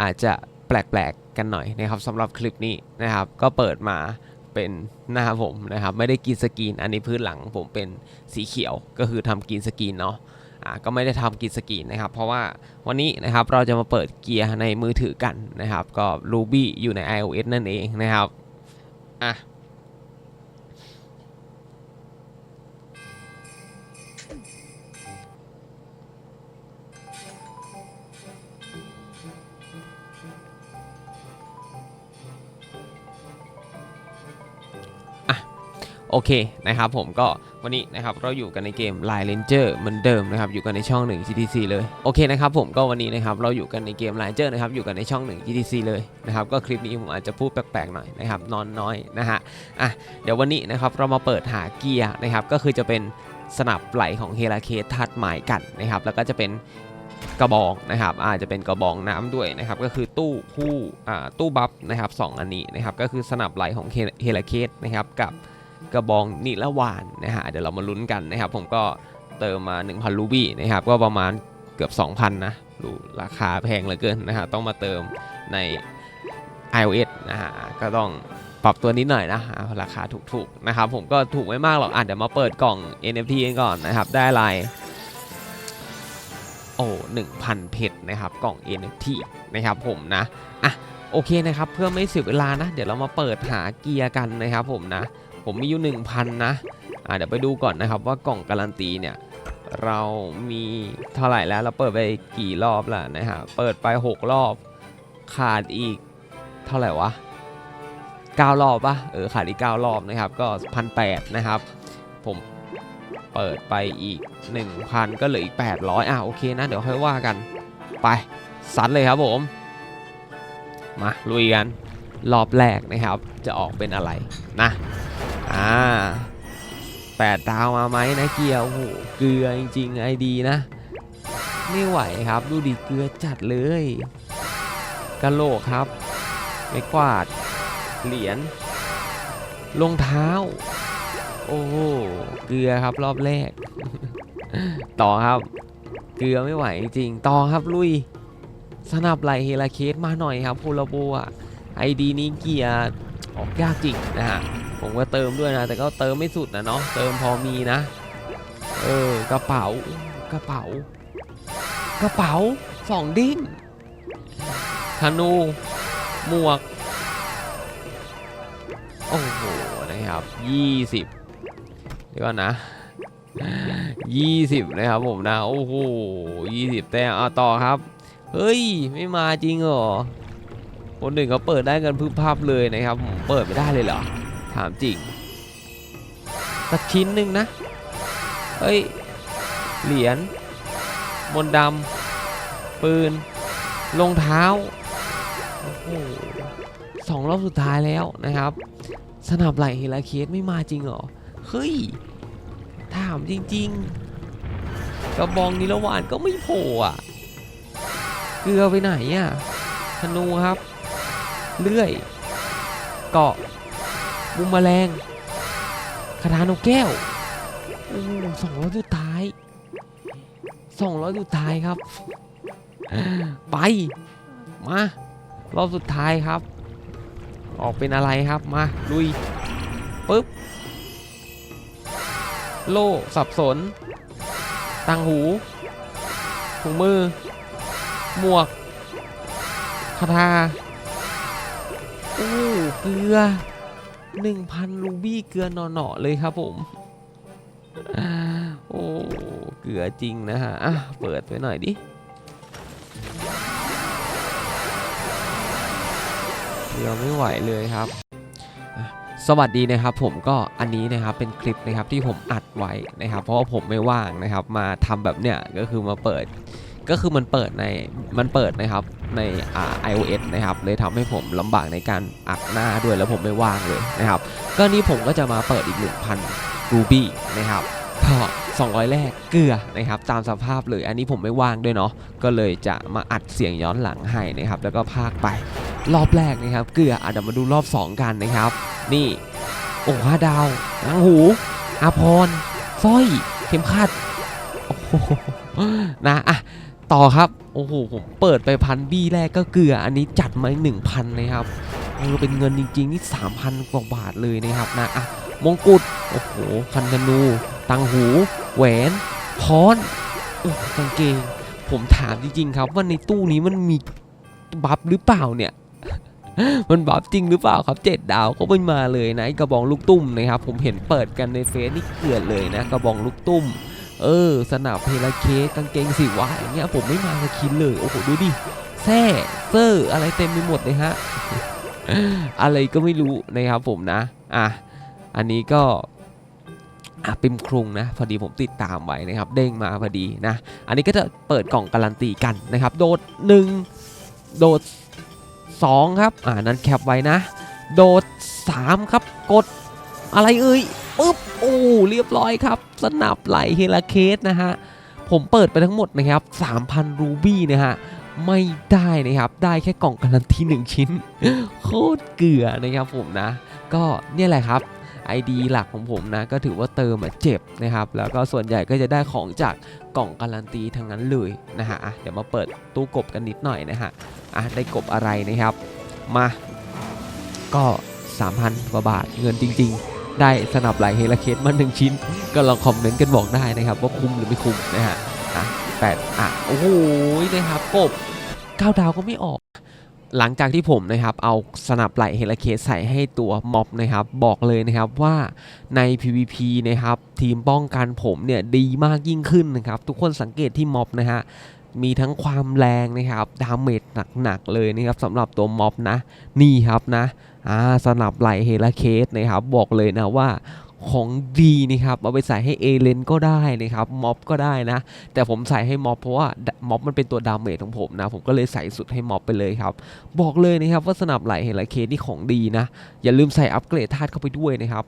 อาจจะแปลกๆกันหน่อยนะครับสำหรับคลิปนี้นะครับ ก็เปิดมาเป็นหน้าผมนะครับ ไม่ได้กินสกรีน อันนี้พื้นหลังผมเป็นสีเขียวก็คือทำกินสกรีนเนาะก็ไม่ได้ทำกินสกรีนนะครับ เพราะว่าวันนี้นะครับเราจะมาเปิดเกียร์ในมือถือกันนะครับ ก็ Ruby อยู่ใน iOS นั่นเองนะครับอะ โอเคนะครับผมก็วันนี้นะครับเราอยู่กันในเกม Line Ranger เหมือนเดิมนะครับอยู่กันในช่อง 1 GTC เลยโอเคนะครับผมก็วันนี้นะครับเราอยู่กันในเกม Line Ranger นะครับอยู่กันในช่อง 1 GTC เลยนะครับก็คลิปนี้ผมอาจจะพูดแปลกๆหน่อยนะครับนอนน้อยนะฮะอะเดี๋ยววันนี้นะครับเรามาเปิดหาเกียร์นะครับก็คือจะเป็นสนับไหลของเฮราเคสทัดหมายกันนะครับแล้วก็จะเป็นกระบองนะครับอาจจะเป็นกระบองน้ำด้วยนะครับก็คือตู้คู่อ่าตู้บัฟนะครับสองอันนี้นะครับก็คือสนับไหลของเฮราเคสนะครับกับ กระบองนิรวานนะฮะเดี๋ยวเรามาลุ้นกันนะครับ ผมก็เติมมา 1,000 รูบี้นะครับ ก็ประมาณเกือบ 2,000 นะดูราคาแพงเหลือเกินนะฮะต้องมาเติมใน iOS นะฮะก็ต้องปรับตัวนิดหน่อยนะราคาถูกๆนะครับผมก็ถูกไม่มากหรอกอะเดี๋ยวมาเปิดกล่อง NFT กันก่อนนะครับได้อะไรโอ้1,000เพชรนะครับกล่อง NFT นะครับผมนะอะโอเคนะครับเพื่อไม่เสียเวลานะ เดี๋ยวเรามาเปิดหาเกียร์กันนะครับผมนะ ผมมีอยู่1,000นะอ่าเดี๋ยวไปดูก่อนนะครับว่ากล่องการันตีเนี่ยเรามีเท่าไหร่แล้วเราเปิดไปกี่รอบแล้วนะฮะเปิดไป 6 รอบขาดอีกเท่าไหร่วะ9รอบปะเออขาดอีก 9 รอบนะครับก็พันแนะครับ ผมเปิดไปอีก 1,000 ก็เหลืออีก 800อะโอเคนะ เดี๋ยวค่อยว่ากันไปซัดเลยครับผม มาลุยกันรอบแรกนะครับ จะออกเป็นอะไรนะ อ่าแปดดาวมาไหมนะเกียวโอ้โหเกลือจริงๆไอดีนะ ไม่ไหวครับดูดิเกลือจัดเลยกะโหลกครับไม่กวาด เหรียญรองเท้า โอ้โหเกลือครับรอบแรก ต่อครับ เกลือไม่ไหวจริงต่อครับลุย สนับไหลเฮลาเคสมาหน่อยครับพูลาโบอะไอดีนี้เกียร์ออกยากจริงนะฮะ ผมก็เติมด้วยนะ แต่ก็เติมไม่สุดนะเนาะเติมพอมีนะ เออกระเป๋ากระเป๋ากระเป๋าสองดิ้นธนูหมวก โอ้โหนะครับ20เดี๋ยวก่อนนะ20นะครับผมนะ โอ้โห20แต้มเอาต่อครับ เฮ้ย ไม่มาจริงเหรอคนหนึ่งเขาเปิดได้กันพึบพับเลยนะครับ เปิดไม่ได้เลยเหรอ ถามจริงสักชิ้นหนึ่งนะเฮ้ย เหรียญ มนดำ ปืน รองเท้า โอ้โหสองรอบสุดท้ายแล้วนะครับ สนับไหลเฮลาเคสไม่มาจริงเหรอ เฮ้ย ถามจริง ๆ กระบองนิรวานก็ไม่โผล่อะเกลือไปไหนอะธนูครับ เลื่อย เกาะ มุมแมลงคาถานกแก้วโอ้สองร้อยสุดท้ายสองร้อยสุดท้ายครับ ไป มารอบสุดท้ายครับ ออกเป็นอะไรครับมาลุยปึ๊บโล่สับสน ตังหูถุงมือ หมวกคาถาโอ้เกลือ 1,000รูบี้เกลือหน่อๆเลยครับผมโอ้เกลือจริงนะฮะอะเปิดไปหน่อยดิเกลือไม่ไหวเลยครับสวัสดีนะครับผมก็อันนี้นะครับเป็นคลิปนะครับที่ผมอัดไว้นะครับ เพราะว่าผมไม่ว่างนะครับ มาทำแบบเนี้ยก็คือมาเปิด ก็คือมันเปิดในมันเปิดนะครับในอ่า iOS นะครับเลยทำให้ผมลำบากในการอัดหน้าด้วยแล้วผมไม่ว่างเลยนะครับ ก็นี่ผมก็จะมาเปิดอีก 1,000 รูบี้นะครับก็200 แรกเกลือนะครับตามสภาพเลยอันนี้ผมไม่ว่างด้วยเนาะก็เลยจะมาอัดเสียงย้อนหลังให้นะครับ แล้วก็พากไปรอบแรกนะครับ เกลืออะเดี๋ยวมาดูรอบ 2 กันนะครับ นี่โอ้ห้าดาวหนังหูอาพรสร้อยเข็มขัดโอ้โหนะอะ ต่อครับ โอ้โห ผมเปิดไปพันบี้แรกก็เกลือ อันนี้จัดมาหนึ่งพันนะครับเออเป็นเงินจริง ๆ นี่สามพันกว่าบาทเลยนะครับนะอะมงกุฎ โอ้โห คันธนู ตังหู แหวน ค้อน โอ้กางเกง ผมถามจริง ๆ ครับว่าในตู้นี้มันมีบัฟหรือเปล่าเนี่ยมันบัฟจริงหรือเปล่าครับเจ็ดดาวก็ไม่มาเลยนะกระบองลูกตุ้มนะครับ ผมเห็นเปิดกันในเฟซนี่เกลือเลยนะ กระบองลูกตุ้ม เออ สนับเพลเคสกางเกงสีวะอย่างเงี้ยผมไม่มาสกินเลย โอ้โห ดูดิแซ่เซอร์อะไรเต็มไปหมดเลยฮะ อะไรก็ไม่รู้นะครับผมนะ อะ อันนี้ก็อะปิมครุงนะ พอดีผมติดตามไว้นะครับ เด้งมาพอดีนะ อันนี้ก็จะเปิดกล่องการันตีกันนะครับ โดด 1 โดด 2 ครับ อ่านั้นแคปไว้นะ โดด 3 ครับ กดอะไรเอ่ย ปึ๊บโอ้เรียบร้อยครับ สนับไหลเฮลาเคสนะฮะ ผมเปิดไปทั้งหมดนะครับ 3,000 รูบี้นะฮะ ไม่ได้นะครับ ได้แค่กล่องการันตีหนึ่งชิ้น โคตรเกลือนะครับผมนะ ก็เนี่ยแหละครับ ID หลักของผมนะ ก็ถือว่าเติมเจ็บนะครับ แล้วก็ส่วนใหญ่ก็จะได้ของจากกล่องการันตีทั้งนั้นเลยนะฮะอะเดี๋ยวมาเปิดตู้กบกันนิดหน่อยนะฮะอะได้กบอะไรนะครับ มา ก็ 3,000กว่าบาทเงินจริง ๆ ได้สนับหลายเฮลเคสมาหนึ่งชิ้น ก็ลองคอมเมนต์กันบอกได้นะครับว่าคุ้มหรือไม่คุ้มนะฮะอะแปดอะโอ้โหนะครับกบ9ดาวก็ไม่ออกหลังจากที่ผมนะครับเอาสนับไหลเฮลเคสใส่ให้ตัวม็อบนะครับบอกเลยนะครับว่าใน PVP นะครับทีมป้องกันผมเนี่ยดีมากยิ่งขึ้นนะครับทุกคนสังเกตที่ม็อบนะฮะมีทั้งความแรงนะครับดาเมจหนักๆเลยนะครับสำหรับตัวม็อบนะนี่ครับนะ อ่าสนับไหลเฮลาเคสนะครับบอกเลยนะว่าของดีนะครับเอาไปใส่ให้เอเลนก็ได้นะครับม็อบก็ได้นะ แต่ผมใส่ให้ม็อบเพราะว่าม็อบมันเป็นตัวดาเมจของผมนะ ผมก็เลยใส่สุดให้ม็อบไปเลยครับ บอกเลยนะครับว่าสนับไหลเฮลาเคสนี่ของดีนะ อย่าลืมใส่อัปเกรดธาตุเข้าไปด้วยนะครับ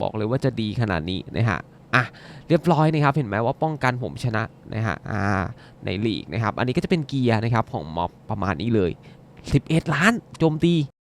บอกเลยว่าจะดีขนาดนี้นะฮะอะเรียบร้อยนะครับเห็นไหมว่าป้องกันผมชนะนะฮะอ่าในลีกนะครับ อันนี้ก็จะเป็นเกียร์นะครับของม็อบประมาณนี้เลย 11 ล้านโจมตี